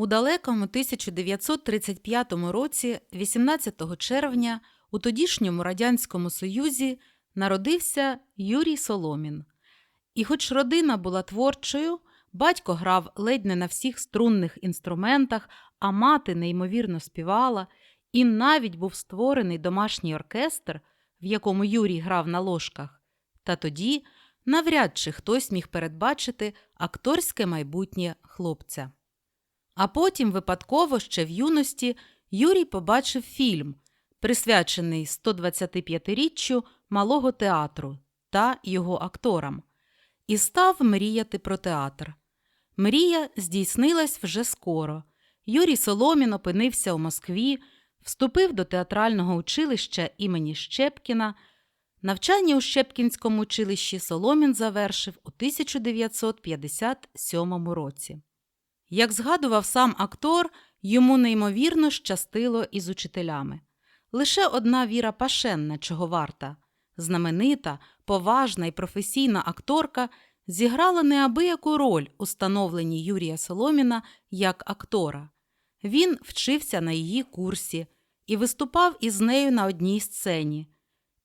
У далекому 1935 році, 18 червня, у тодішньому Радянському Союзі народився Юрій Соломін. І хоч родина була творчою, батько грав ледь не на всіх струнних інструментах, а мати неймовірно співала, і навіть був створений домашній оркестр, в якому Юрій грав на ложках. Та тоді навряд чи хтось міг передбачити акторське майбутнє хлопця. А потім, випадково, ще в юності, Юрій побачив фільм, присвячений 125-річчю малого театру та його акторам, і став мріяти про театр. Мрія здійснилась вже скоро. Юрій Соломін опинився у Москві, вступив до театрального училища імені Щепкіна. Навчання у Щепкінському училищі Соломін завершив у 1957 році. Як згадував сам актор, йому неймовірно щастило із учителями. Лише одна Віра Пашенна чого варта, знаменита, поважна і професійна акторка, зіграла неабияку роль у становленні Юрія Соломіна як актора. Він вчився на її курсі і виступав із нею на одній сцені.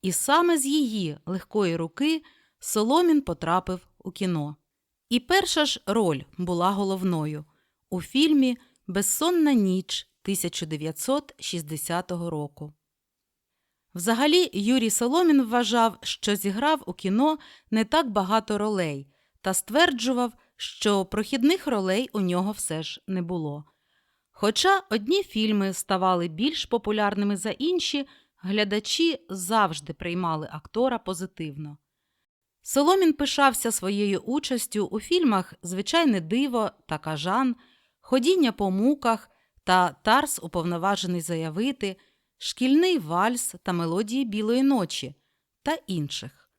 І саме з її легкої руки Соломін потрапив у кіно. І перша ж роль була головною у фільмі Безсонна ніч 1960 року. Взагалі, Юрій Соломін вважав, що зіграв у кіно не так багато ролей, та стверджував, що прохідних ролей у нього все ж не було. Хоча одні фільми ставали більш популярними за інші, глядачі завжди приймали актора позитивно. Соломін пишався своєю участю у фільмах Звичайне диво та кажан, Ходіння по муках та Тарс уповноважений заявити, Шкільний вальс та мелодії Білої ночі та інших.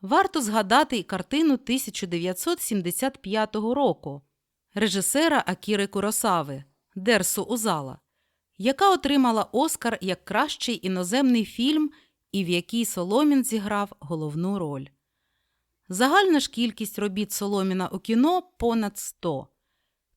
Варто згадати й картину 1975 року режисера Акіри Куросави Дерсу Узала, яка отримала Оскар як кращий іноземний фільм і в якій Соломін зіграв головну роль. Загальна ж кількість робіт Соломіна у кіно понад 100,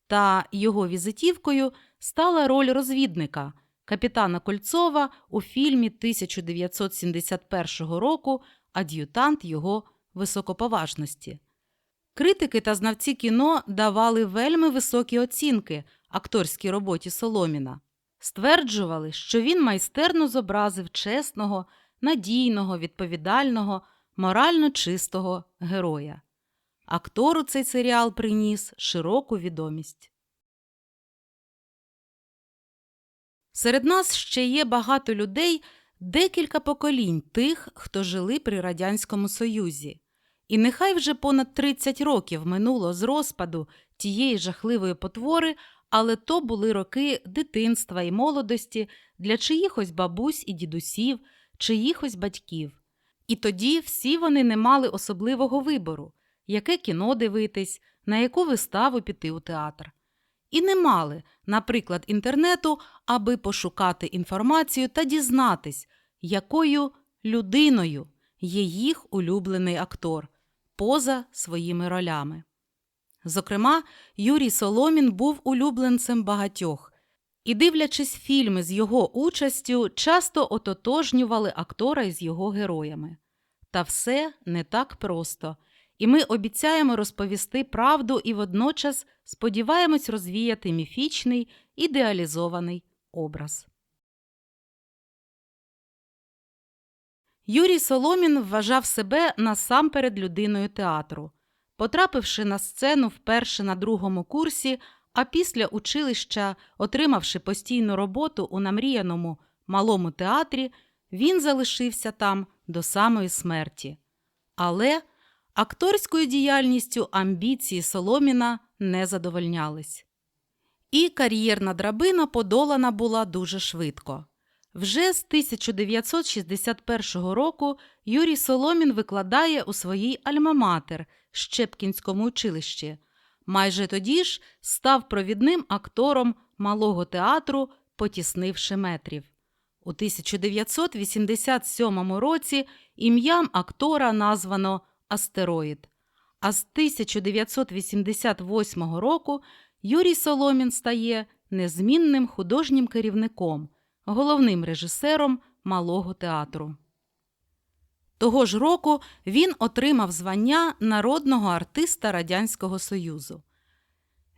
та його візитівкою стала роль розвідника капітана Кольцова у фільмі 1971 року Ад'ютант його високоповажності. Критики та знавці кіно давали вельми високі оцінки акторській роботі Соломіна, стверджували, що він майстерно зобразив чесного, надійного, відповідального, морально чистого героя. Актору цей серіал приніс широку відомість. Серед нас ще є багато людей, декілька поколінь тих, хто жили при Радянському Союзі. І нехай вже понад 30 років минуло з розпаду тієї жахливої потвори, але то були роки дитинства і молодості для чиїхось бабусь і дідусів, чиїхось батьків. І тоді всі вони не мали особливого вибору, яке кіно дивитись, на яку виставу піти у театр. І не мали, наприклад, інтернету, аби пошукати інформацію та дізнатись, якою людиною є їх улюблений актор поза своїми ролями. Зокрема, Юрій Соломін був улюбленцем багатьох, і, дивлячись фільми з його участю, часто ототожнювали актора із його героями. Та все не так просто, і ми обіцяємо розповісти правду і водночас сподіваємось розвіяти міфічний ідеалізований образ. Юрій Соломін вважав себе насамперед людиною театру. Потрапивши на сцену вперше на другому курсі, а після училища, отримавши постійну роботу у намріяному малому театрі, він залишився там до самої смерті. Але акторською діяльністю амбіції Соломіна не задовольнялись. І кар'єрна драбина подолана була дуже швидко. Вже з 1961 року Юрій Соломін викладає у своїй альма-матер Щепкінському училищі. Майже тоді ж став провідним актором малого театру, потіснивши метрів. У 1987 році ім'ям актора названо Астероїд. А з 1988 року Юрій Соломін стає незмінним художнім керівником, головним режисером малого театру. Того ж року він отримав звання народного артиста Радянського Союзу.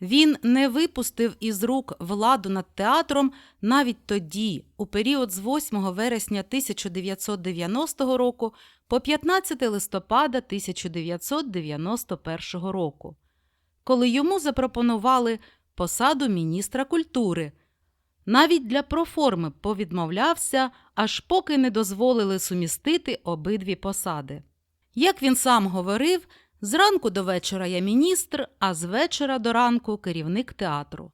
Він не випустив із рук владу над театром навіть тоді, у період з 8 вересня 1990 року по 15 листопада 1991 року, коли йому запропонували посаду міністра культури. Навіть для проформи повідмовлявся, аж поки не дозволили сумістити обидві посади. Як він сам говорив, зранку до вечора я міністр, а з вечора до ранку керівник театру.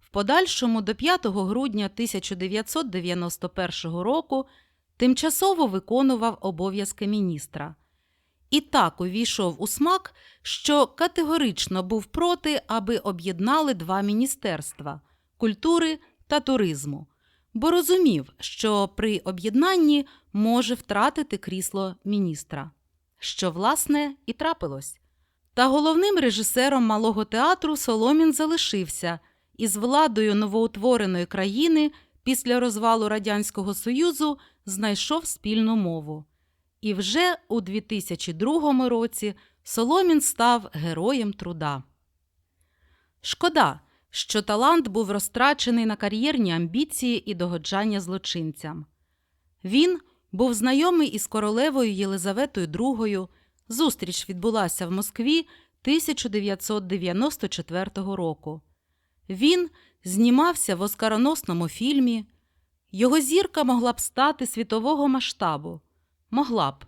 В подальшому до 5 грудня 1991 року тимчасово виконував обов'язки міністра. І так увійшов у смак, що категорично був проти, аби об'єднали два міністерства культури та туризму, бо розумів, що при об'єднанні може втратити крісло міністра, що, власне, і трапилось. Та головним режисером малого театру Соломін залишився і з владою новоутвореної країни після розвалу Радянського Союзу знайшов спільну мову. І вже у 2002 році Соломін став героєм труда. Шкода, що талант був розтрачений на кар'єрні амбіції і догоджання злочинцям. Він був знайомий із королевою Єлизаветою II. Зустріч відбулася в Москві 1994 року. Він знімався в оскароносному фільмі. Його зірка могла б стати світового масштабу. Могла б.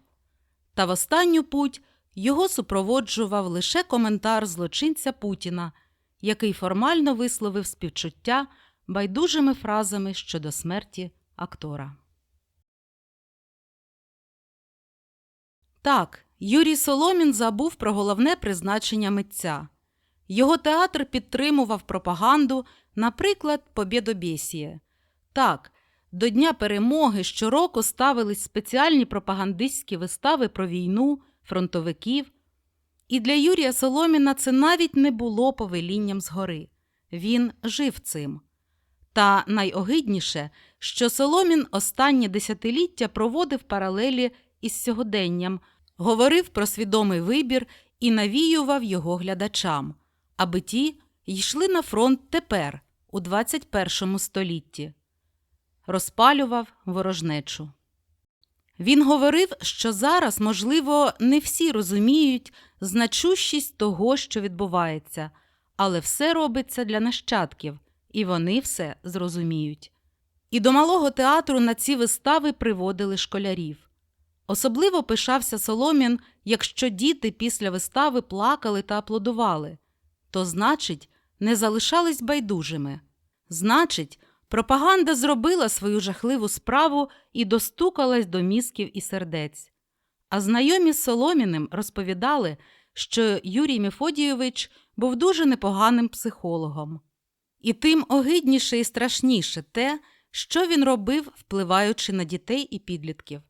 Та в останню путь його супроводжував лише коментар злочинця Путіна, який формально висловив співчуття байдужими фразами щодо смерті актора. Так, Юрій Соломін забув про головне призначення митця. Його театр підтримував пропаганду, наприклад, Побєдобєсіє. Так, до Дня перемоги щороку ставились спеціальні пропагандистські вистави про війну, фронтовиків. І для Юрія Соломіна це навіть не було повелінням згори. Він жив цим. Та найогидніше, що Соломін останнє десятиліття проводив паралелі із сьогоденням, говорив про свідомий вибір і навіював його глядачам, аби ті йшли на фронт тепер, у 21 столітті. Розпалював ворожнечу. Він говорив, що зараз, можливо, не всі розуміють значущість того, що відбувається, але все робиться для нащадків, і вони все зрозуміють. І до малого театру на ці вистави приводили школярів. Особливо пишався Соломін, якщо діти після вистави плакали та аплодували, то, значить, не залишались байдужими. Значить, пропаганда зробила свою жахливу справу і достукалась до мізків і сердець. А знайомі з Соломіним розповідали, що Юрій Мефодійович був дуже непоганим психологом. І тим огидніше і страшніше те, що він робив, впливаючи на дітей і підлітків.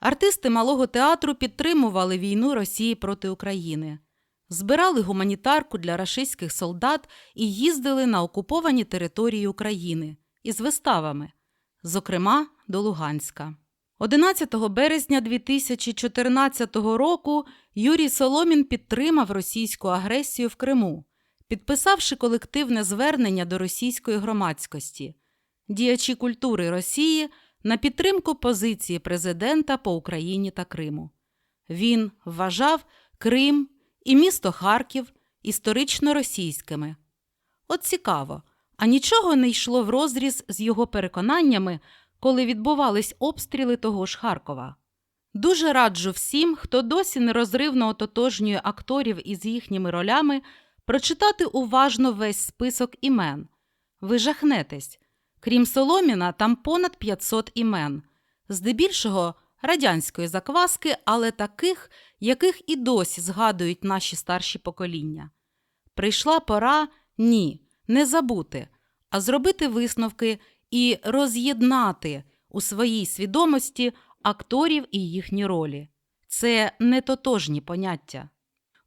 Артисти малого театру підтримували війну Росії проти України, збирали гуманітарку для рашистських солдат і їздили на окуповані території України із виставами, зокрема до Луганська. 11 березня 2014 року Юрій Соломін підтримав російську агресію в Криму, підписавши колективне звернення до російської громадськості. Діячі культури Росії на підтримку позиції президента по Україні та Криму. Він вважав Крим і місто Харків історично російськими. От цікаво, а нічого не йшло в розріз з його переконаннями, коли відбувались обстріли того ж Харкова. Дуже раджу всім, хто досі нерозривно ототожнює акторів із їхніми ролями, прочитати уважно весь список імен. Ви жахнетесь. Крім Соломіна, там понад 500 імен, здебільшого радянської закваски, але таких, яких і досі згадують наші старші покоління. Прийшла пора ні, не забути, а зробити висновки і роз'єднати у своїй свідомості акторів і їхні ролі. Це не тотожні поняття.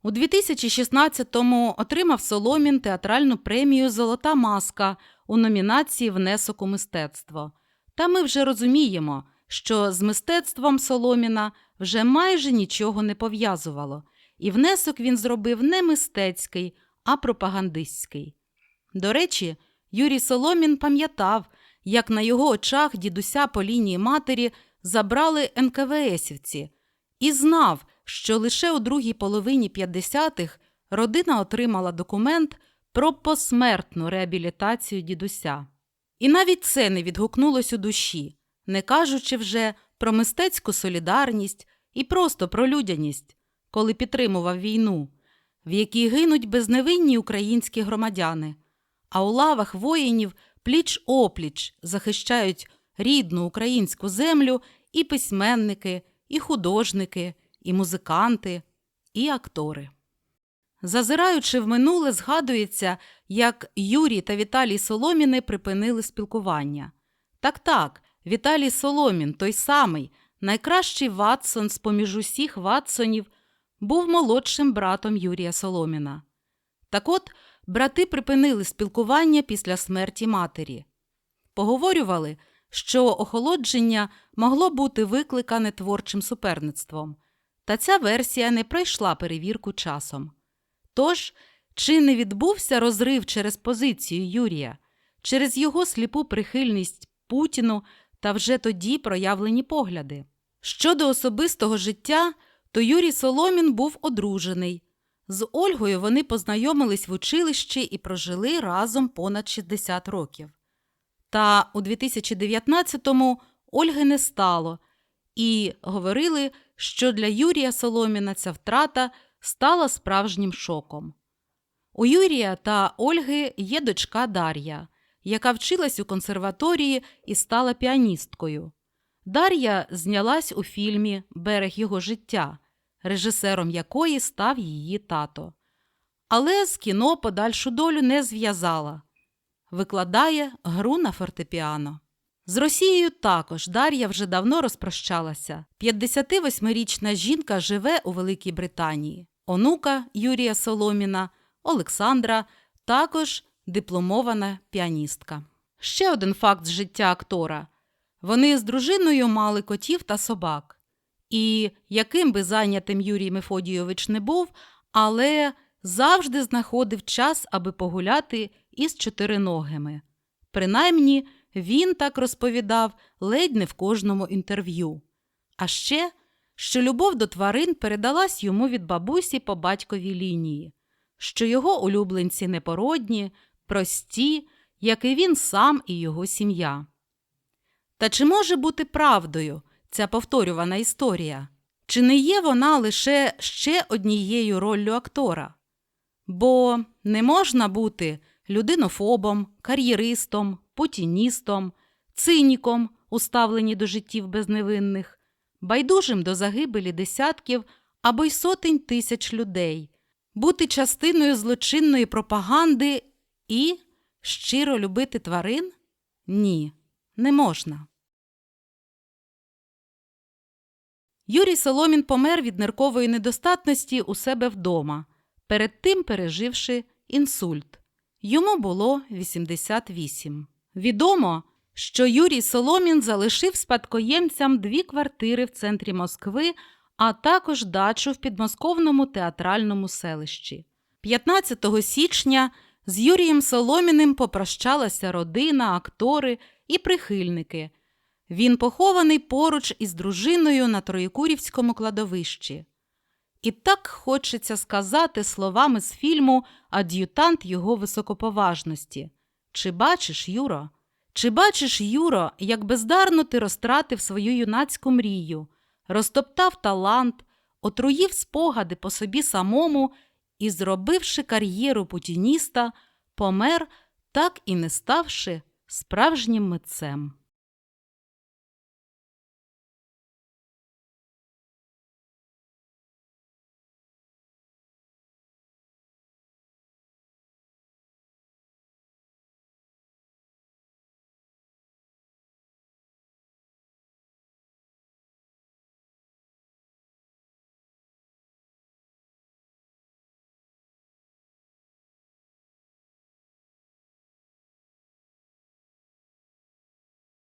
У 2016-му отримав Соломін театральну премію Золота маска у номінації Внесок у мистецтво. Та ми вже розуміємо, що з мистецтвом Соломіна вже майже нічого не пов'язувало, і внесок він зробив не мистецький, а пропагандистський. До речі, Юрій Соломін пам'ятав, як на його очах дідуся по лінії матері забрали НКВСівці, і знав, що лише у другій половині 50-х родина отримала документ про посмертну реабілітацію дідуся. І навіть це не відгукнулось у душі, не кажучи вже про мистецьку солідарність і просто про людяність, коли підтримував війну, в якій гинуть безневинні українські громадяни, а у лавах воїнів пліч опліч захищають рідну українську землю і письменники, і художники, і музиканти, і актори. Зазираючи в минуле, згадується, як Юрій та Віталій Соломіни припинили спілкування. Так так, Віталій Соломін, той самий, найкращий Ватсон з поміж усіх Ватсонів, був молодшим братом Юрія Соломіна. Так от, брати припинили спілкування після смерті матері. Поговорювали, що охолодження могло бути викликане творчим суперництвом, та ця версія не пройшла перевірку часом. Тож, чи не відбувся розрив через позицію Юрія, через його сліпу прихильність Путіну та вже тоді проявлені погляди? Щодо особистого життя, то Юрій Соломін був одружений. З Ольгою вони познайомились в училищі і прожили разом понад 60 років. Та у 2019-му Ольги не стало, і говорили, що для Юрія Соломіна ця втрата стала справжнім шоком. У Юрія та Ольги є дочка Дар'я, яка вчилась у консерваторії і стала піаністкою. Дар'я знялась у фільмі Берег його життя, режисером якої став її тато. Але з кіно подальшу долю не зв'язала. Викладає гру на фортепіано. З Росією також Дар'я вже давно розпрощалася. 58-річна жінка живе у Великій Британії. Онука Юрія Соломіна, Олександра, також дипломована піаністка. Ще один факт з життя актора: вони з дружиною мали котів та собак. І яким би зайнятим Юрій Мефодійович не був, але завжди знаходив час, аби погуляти із чотириногими. Принаймні, він так розповідав ледь не в кожному інтерв'ю. А ще, що любов до тварин передалась йому від бабусі по батьковій лінії, що його улюбленці непородні, прості, як і він сам і його сім'я. Та чи може бути правдою ця повторювана історія? Чи не є вона лише ще однією роллю актора? Бо не можна бути людинофобом, кар'єристом, путіністом, циніком, уставлені до життів безневинних, байдужим до загибелі десятків або й сотень тисяч людей, бути частиною злочинної пропаганди і щиро любити тварин? Ні, не можна. Юрій Соломін помер від ниркової недостатності у себе вдома, перед тим переживши інсульт. Йому було 88. Відомо, що Юрій Соломін залишив спадкоємцям дві квартири в центрі Москви, а також дачу в підмосковному театральному селищі. 15 січня з Юрієм Соломіним попрощалася родина, актори і прихильники. Він похований поруч із дружиною на Троєкурівському кладовищі. І так хочеться сказати словами з фільму Ад'ютант його високоповажності. Чи бачиш, Юро? Чи бачиш, Юро, як бездарно ти розтратив свою юнацьку мрію, розтоптав талант, отруїв спогади по собі самому і, зробивши кар'єру путініста, помер, так і не ставши справжнім митцем.